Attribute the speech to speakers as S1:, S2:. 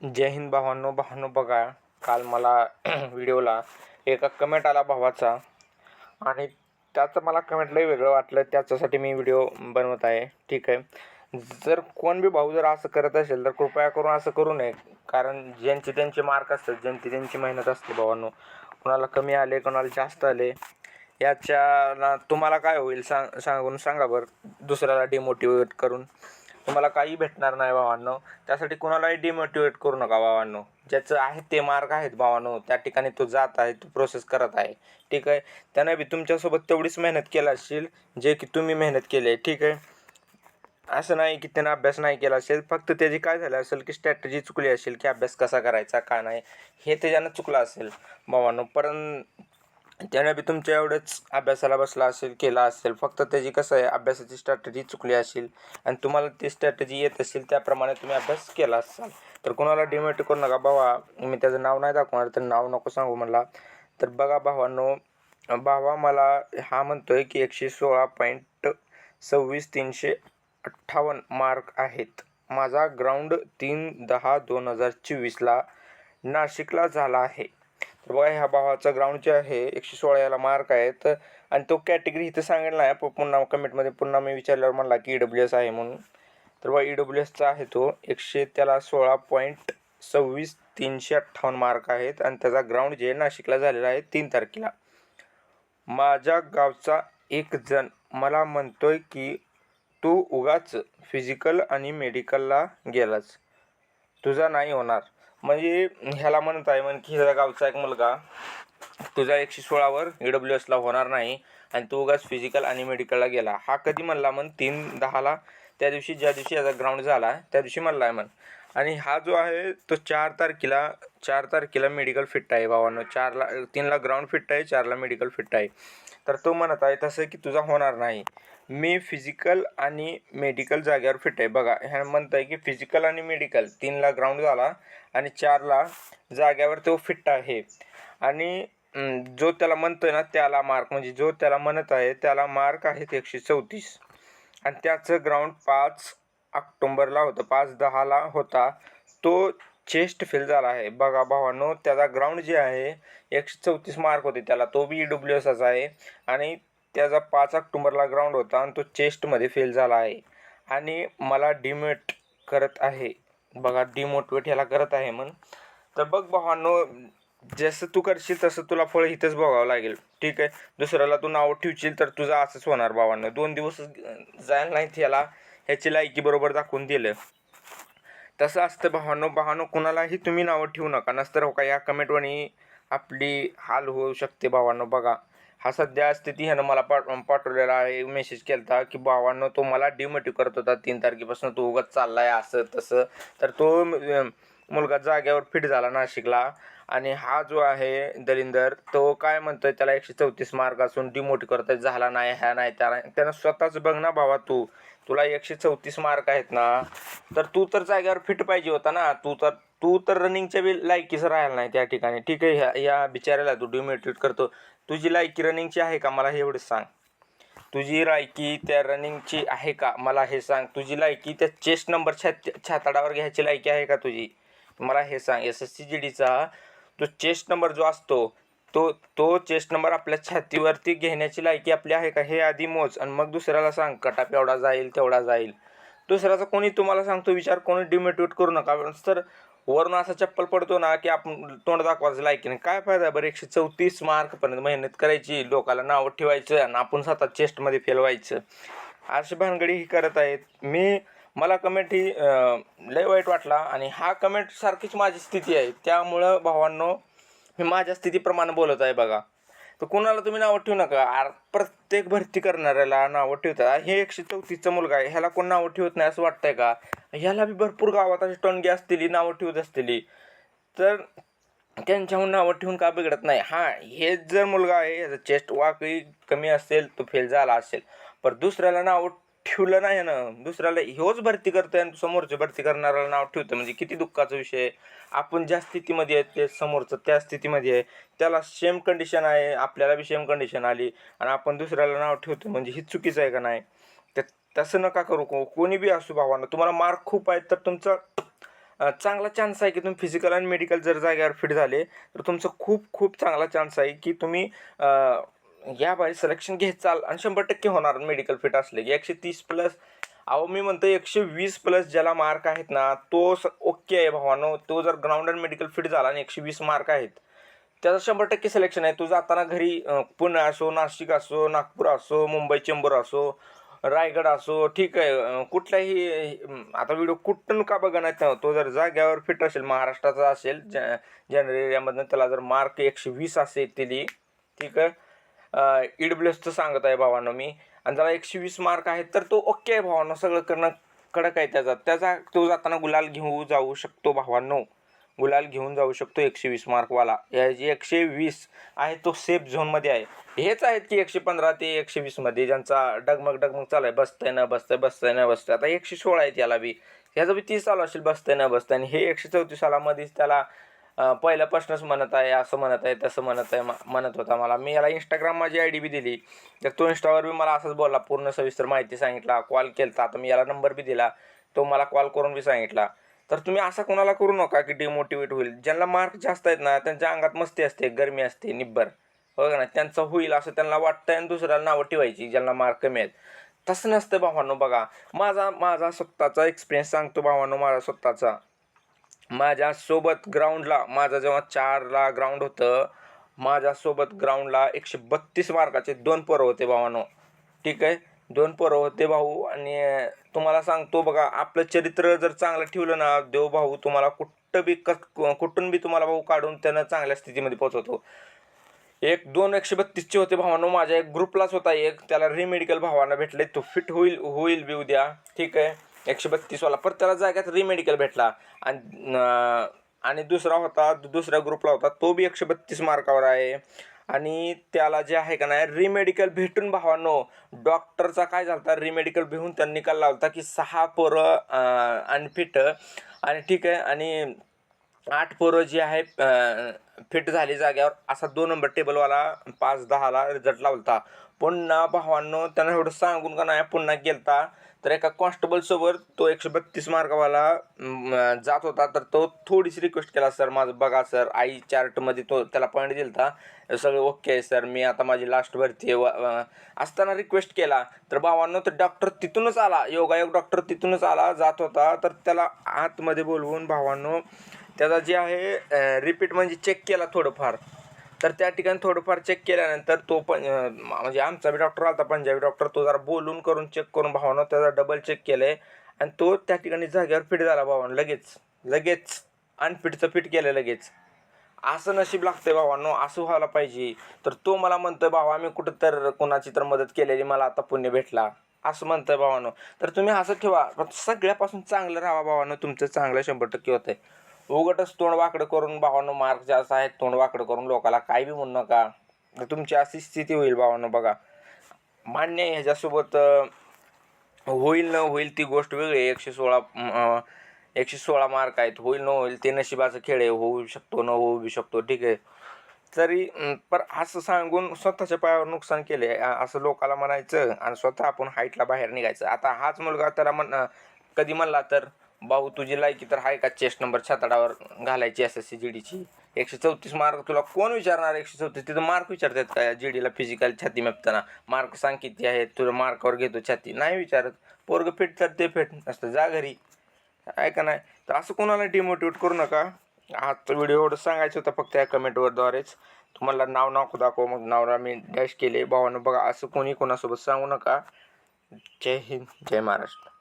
S1: जय हिंद भावांनो भावांनो बघा काल मला व्हिडिओला एका कमेंट आला भावाचा. आणि त्याचं मला कमेंट लई वेगळं वाटलं त्याच्यासाठी मी व्हिडिओ बनवत आहे. ठीक आहे. जर कोण बी भाऊ जर असं करत असेल तर कृपया करून असं करू नये. कारण ज्यांचे त्यांचे मार्क असतात ज्यांची त्यांची मेहनत असते भावांनो. कोणाला कमी आले कोणाला जास्त आले याच्या तुम्हाला काय होईल सांग सांगून सांगा बरं. दुसऱ्याला डिमोटिवेट करून. तुम्हाला काही भेटणार नाही भावांनो. त्यासाठी कोणालाही डिमोटिवेट करू नका भावांनो. ज्याचं आहे ते मार्ग आहेत भावांनो. त्या ठिकाणी तो जात आहे तो प्रोसेस करत आहे. ठीक आहे? त्याने बी तुमच्यासोबत तेवढीच मेहनत केला असेल जे की तुम्ही मेहनत केली आहे. ठीक आहे? असं नाही की त्यानं अभ्यास नाही केला असेल. फक्त त्याची काय झालं असेल की स्ट्रॅटजी चुकली असेल की अभ्यास कसा करायचा का नाही हे त्याच्यानं चुकलं असेल भावांनो. पण त्याने बी तुमच्या एवढंच अभ्यासाला बसला असेल केला असेल. फक्त त्याची कसं आहे अभ्यासाची स्ट्रॅटजी चुकली असेल आणि तुम्हाला ती स्ट्रॅटजी येत असेल त्याप्रमाणे तुम्ही अभ्यास केला असाल. तर कोणाला डिमेट करू नका भावा. मी त्याचं नाव नाही दाखवणार तर नाव नको सांगू मला. तर बघा भावांनो भावा मला हा म्हणतो आहे की एकशे सोळा पॉईंट सव्वीस तीनशे अठ्ठावन्न मार्क आहेत. माझा ग्राउंड तीन दहा दोन हजार चोवीसला नाशिकला झाला आहे. तर बघा ह्या भावाचा ग्राउंड जे आहे एकशे सोळा याला मार्क आहेत आणि तो कॅटेगरी इथं सांगितला आहे. प- पुन्हा कमेंटमध्ये पुन्हा मी विचारल्यावर म्हणला की ई डब्ल्यू एस आहे म्हणून. तर बघा ई डब्ल्यू एसचा आहे तो. एकशे त्याला सोळा पॉईंट सव्वीस तीनशे अठ्ठावन्न मार्क आहेत. आणि त्याचा ग्राउंड जे नाशिकला झालेला आहे तीन तारखेला. माझ्या गावचा एक जण मला म्हणतोय की तू उगाच फिजिकल आणि मेडिकलला गेलास. तुझा नाही होणार. म्हणजे ह्याला म्हणत आहे म्हण की ह्या गावचा एक मुलगा तुझा एकशे सोळावर ई डब्ल्यू एसला होणार नाही आणि तू उगाच फिजिकल आणि मेडिकलला गेला. हा कधी म्हणला म्हण? तीन दहाला त्या दिवशी ज्या दिवशी याचा ग्राउंड झाला त्या दिवशी म्हणला आहे म्हण. आणि हा जो आहे तो चार तारखेला चार तारखेला मेडिकल फिट आहे भावानं. चारला तीनला ग्राउंड फिट आहे चारला मेडिकल फिट आहे. तर तो म्हणत आहे तसं की तुझा होणार नाही. मी फिजिकल आणि मेडिकल जागेवर फिट आहे. बघा ह्या म्हणत आहे की फिजिकल आणि मेडिकल तीनला ग्राउंड झाला आणि चारला जाग्यावर तो फिट आहे. आणि जो त्याला म्हणतो आहे ना त्याला मार्क म्हणजे जो त्याला म्हणत आहे त्याला मार्क आहेत एकशे चौतीस. आणि त्याचं ग्राउंड पाच ऑक्टोंबरला होतं. पाच दहाला होता. तो चेस्ट फेल झाला आहे. बघा भावानो त्याचा ग्राउंड जे आहे एकशे चौतीस मार्क होते त्याला. तो बी डब्ल्यू एसचा आहे. आणि त्याचा पाच ऑक्टोंबरला ग्राउंड होता आणि तो चेस्टमध्ये फेल झाला आहे. आणि मला डिमेट करत आहे. बघा डिमोटिवेट ह्याला करत आहे म्हण. तर बघ भावांनो जसं तू करशील तसं तुला फळ इथंच बघावं लागेल. ठीक आहे? दुसऱ्याला तू नाव ठेवशील तर तुझं असंच होणार भावांनो. दोन दिवस जायला नाहीत ह्याला. ह्याची लायकी बरोबर दाखवून दिलं तसं असतं भावांनो. भावानो कुणालाही तुम्ही नावं ठेवू नका. नसतर हो का या कमेंटवणी आपली हाल होऊ शकते भावांनो. बघा. हा सध्या स्थिती ह्यानं मला पाठ पाठवलेला आहे. मेसेज केला की भावांनो तो मला डिमोटिव्ह करत होता. तीन तारखेपासून तो उगाच आहे असं तसं. तर तो मुलगा जाग्यावर फिट झाला नाशिकला. आणि हा जो आहे दलिंदर तो काय म्हणतोय? त्याला एकशे चौतीस मार्क असून डिमोट करतोय. झाला नाही ह्या नाही त्या नाही. त्यानं स्वतःच बघ ना भावा तू. तुला एकशे चौतीस मार्क आहेत ना. तर तू तर जाग्यावर फिट पाहिजे होता ना. तू तर तू तर रनिंगच्या बी लायकीचं राहिला नाही त्या ठिकाणी. ठीक आहे ह्या या बिचाऱ्याला तू डिमोटिवेट करतो. तुझी लायकी रनिंगची आहे का? मला हे एवढं सांग. तुझी लायकी त्या रनिंगची आहे का? मला हे सांग. तुझी लायकी त्या चेस्ट नंबर छात छाताडावर घ्यायची लायकी आहे का तुझी? मला हे सांग. एस एस सी जी डीचा तो चेस्ट नंबर जो असतो तो तो चेस्ट नंबर आपल्या छातीवरती घेण्याची लायकी आपली आहे का? हे आधी मोज. आणि मग दुसऱ्याला सांग. कटाप एवढा जाईल तेवढा जाईल. दुसऱ्याचा कोणी तुम्हाला सांगतो? विचार कोणी डिमोटिवेट करू नका. सर वरून असा चप्पल पडतो ना की आपण तोंड दाखवायचं लायकीने काय फायदा बरं? एकशे चौतीस मार्कपर्यंत मेहनत करायची लोकाला नावं ठेवायचं आणि आपण स्वतः चेस्टमध्ये फेल व्हायचं अशी भानगडी ही करत आहेत. मी मला कमेंट ही लय वाईट वाटला आणि हा कमेंट सारखीच माझी स्थिती आहे. त्यामुळं भावांनो मी माझ्या स्थितीप्रमाणे बोलत आहे बघा. तर कोणाला तुम्ही नावं ठेवू नका. आर प्रत्येक भरती करणाऱ्याला नावं ठेवतात. हे एकशे चौतीसचा मुलगा आहे. ह्याला कोण नावं ठेवत नाही असं वाटतंय का? ह्याला बी भरपूर गावात अशी टोणगी असतील नावं ठेवत असतील. तर त्यांच्याहून नावं ठेवून का बिघडत नाही? हां हे जर मुलगा आहे ह्याचा चेस्ट वाकळी कमी असेल तो फेल झाला असेल. पर दुसऱ्याला नावं ठेवलं नाही ना. दुसऱ्याला ह्योच भरती करतोय आणि समोरच्या भरती करणाऱ्याला नाव ठेवतं म्हणजे किती दुःखाचा विषय आहे. आपण ज्या स्थितीमध्ये आहे ते समोरचं त्या स्थितीमध्ये आहे. त्याला सेम कंडिशन आहे. आपल्याला बी सेम कंडिशन आली. आणि आपण दुसऱ्याला नाव ठेवतो म्हणजे ही चुकीचं आहे का नाही? तर तसं नका करू. को- कोणी बी असू भावानं. तुम्हाला मार्क खूप आहेत तर तुमचं चांगला चान्स आहे की तुम्ही फिजिकल आणि मेडिकल जर जागेवर फिट झाले तर तुमचं खूप खूप चांगला चान्स आहे की तुम्ही या बाहेर सिलेक्शन घेत चाल आणि शंभर टक्के होणार मेडिकल फिट असले की. एकशे तीस प्लस अहो मी म्हणतो एकशे वीस प्लस ज्याला मार्क आहेत ना तो स ओके आहे भावानो. तो जर ग्राउंड अँड मेडिकल फिट झाला आणि एकशे वीस मार्क आहेत त्याचं शंभर टक्के सिलेक्शन आहे. तू जाताना घरी पुणे असो नाशिक असो नागपूर असो मुंबई चेंबूर असो रायगड असो ठीक आहे. कुठलाही आता व्हिडिओ कुठून का बघणार तो जर जाग्यावर फिट असेल महाराष्ट्राचा असेल ज जनरल एरियामधनं त्याला जर मार्क एकशे वीस असेल तिली ठीक आहे. ईडब्ल्यूएसचं सांगत आहे भावांना मी. आणि त्याला एकशे वीस मार्क आहेत तर तो ओके आहे भावानं. सगळं करणं कडक आहे त्याचा. त्याचा तो जाताना गुलाल घेऊ जाऊ शकतो भावांनो. गुलाल घेऊन जाऊ शकतो एकशे वीस मार्कवाला या जे एकशे वीस आहे तो सेफ झोनमध्ये आहे. हेच आहेत की एकशे पंधरा ते एकशे वीसमध्ये ज्यांचा डगमग डगमग चालू आहे. बसतंय ना बसतंय बसतंय ना बसतंय. आता एकशे सोळा आहेत याला बी. ह्याचं बी तीस चालू असेल बसतंय ना बसतंय. आणि हे एकशे चौतीस सालामध्येच त्याला पहिल्यापासूनच म्हणत आहे असं म्हणत आहे तसं म्हणत आहे म- म्हणत होता मला. मी याला इंस्टाग्राम माझी आय डी बी दिली. तर तो इंस्टावर बी मला असंच बोलला पूर्ण सविस्तर माहिती सांगितला कॉल केला आता मी याला नंबर बी दिला तो मला कॉल करून बी सांगितला. तर तुम्ही असं कोणाला करू नका की डिमोटिवेट होईल. ज्यांना मार्क जास्त आहेत ना त्यांच्या अंगात मस्ती असते गरमी असते निब्बर. हो बघ ना त्यांचं होईल असं त्यांना वाटतंय आणि दुसऱ्याला नावं ठेवायची ज्यांना मार्क कमी आहेत. तसं नसतं भावांनो बघा. माझा माझा स्वतःचा एक्सपिरियन्स सांगतो भावांनो माझा स्वतःचा. माझ्यासोबत ग्राउंडला माझं जेव्हा चारला ग्राउंड होतं माझ्यासोबत ग्राउंडला एकशे बत्तीस मार्काचे दोन पोरं होते भावानो. ठीक आहे? दोन पोरं होते भाऊ आणि तुम्हाला सांगतो बघा आपलं चरित्र जर चांगलं ठेवलं ना देव भाऊ तुम्हाला कुठं बी कस कुठून बी तुम्हाला भाऊ काढून त्यानं चांगल्या स्थितीमध्ये पोचवतो एक दोन एकशे बत्तीसचे होते भावानो माझ्या एक ग्रुपलाच होता एक त्याला रिमेडिकल भावांना भेटले तो फिट होईल होईल बी उद्या. ठीक आहे? एकशे बत्तीसवाला परत त्याला जाग्यात रिमेडिकल भेटला. आणि आणि दुसरा होता दुसऱ्या ग्रुपला होता तो बी एकशे बत्तीस मार्कावर आहे. आणि त्याला जे आहे का नाही रिमेडिकल भेटून भावानो डॉक्टरचा काय झाला होता रिमेडिकल भेटून त्यांनी निकाल लावता की सहा पोरं अनफिट आणि ठीक आहे आणि आठ पोरं जी आहे फिट झाली जाग्यावर असा दोन नंबर टेबलवाला पाच दहाला रिझल्ट लावला होता. पुन्हा भावांनो त्यांना एवढं सांगून का नाही पुन्हा गेलता. तर एका कॉन्स्टेबलसोबत तो एकशे बत्तीस मार्कावाला जात होता. तर तो थोडीशी रिक्वेस्ट केला सर माझं बघा सर आई चार्टमध्ये तो त्याला पॉईंट दिला होता सगळं ओके आहे सर मी आता माझी लास्ट भरती आहे. व- असताना रिक्वेस्ट केला. तर भावांनो तर डॉक्टर तिथूनच आला. योगायोग डॉक्टर तिथूनच आला जात होता. तर त्याला आतमध्ये बोलवून भावांनो त्याचा जे आहे रिपीट म्हणजे चेक केला थोडंफार. तर त्या ठिकाणी थोडंफार चेक केल्यानंतर तो पण म्हणजे आमचा बी डॉक्टर आलता पंजाबी डॉक्टर तो जरा बोलून करून चेक करून भावानं त्याचा डबल चेक केलं. आहे आणि तो त्या ठिकाणी जागेवर फिट झाला भावानं लगेच. लगेच. अनफिटचं फिट केलं लगेच. असं नशीब लागतंय भावांनो असं व्हायला पाहिजे. तर तो मला म्हणतोय भावा मी कुठं तर कोणाची तर मदत केलेली मला आता पुण्य भेटला. असं म्हणतंय भावानो. तर तुम्ही असं ठेवा पण सगळ्यापासून चांगलं राहा भावानं तुमचं चांगलं शंभर टक्के होतंय. उगटच तोंडवाकडं करून भावानं मार्क जास्त आहेत तोंडवाकडं करून लोकाला काय बी म्हणू नका. तर तुमची अशी स्थिती होईल भावानं बघा. मान्य ह्याच्यासोबत होईल न होईल ती गोष्ट वेगळी एकशे सोळा एकशे सोळा मार्क आहेत. होईल न होईल ते नशिबाचं खेळ आहे. होऊ शकतो न होऊ बी शकतो. ठीक आहे. तरी पर असं सांगून स्वतःच्या पायावर नुकसान केले असं लोकाला म्हणायचं आणि स्वतः आपण हाईटला बाहेर निघायचं. आता हाच मुलगा त्याला म्हण कधी म्हणला तर भाऊ तुझी लायकी तर आहे का चेस्ट नंबर छाताडावर घालायची एस एस सी जी डीची एकशे चौतीस मार्क तुला कोण विचारणार एकशे चौतीस? तिथं मार्क विचारतात का जी डीला फिजिकल छाती मापताना? मार्क सांग किती आहेत? तुझ्या मार्कावर घेतो छाती. नाही विचारत. पोरग फिट तर ते फिट नसतं. जा घरी. आहे का नाही? तर असं कोणाला डिमोटिवेट करू नका. आजचा व्हिडिओ एवढं सांगायचं होतं फक्त या कमेंटवरद्वारेच तुम्हाला नाव नको दाखव. मग नावला मी डॅश केले. भावानं बघा असं कोणी कोणासोबत सांगू नका. जय हिंद जय महाराष्ट्र.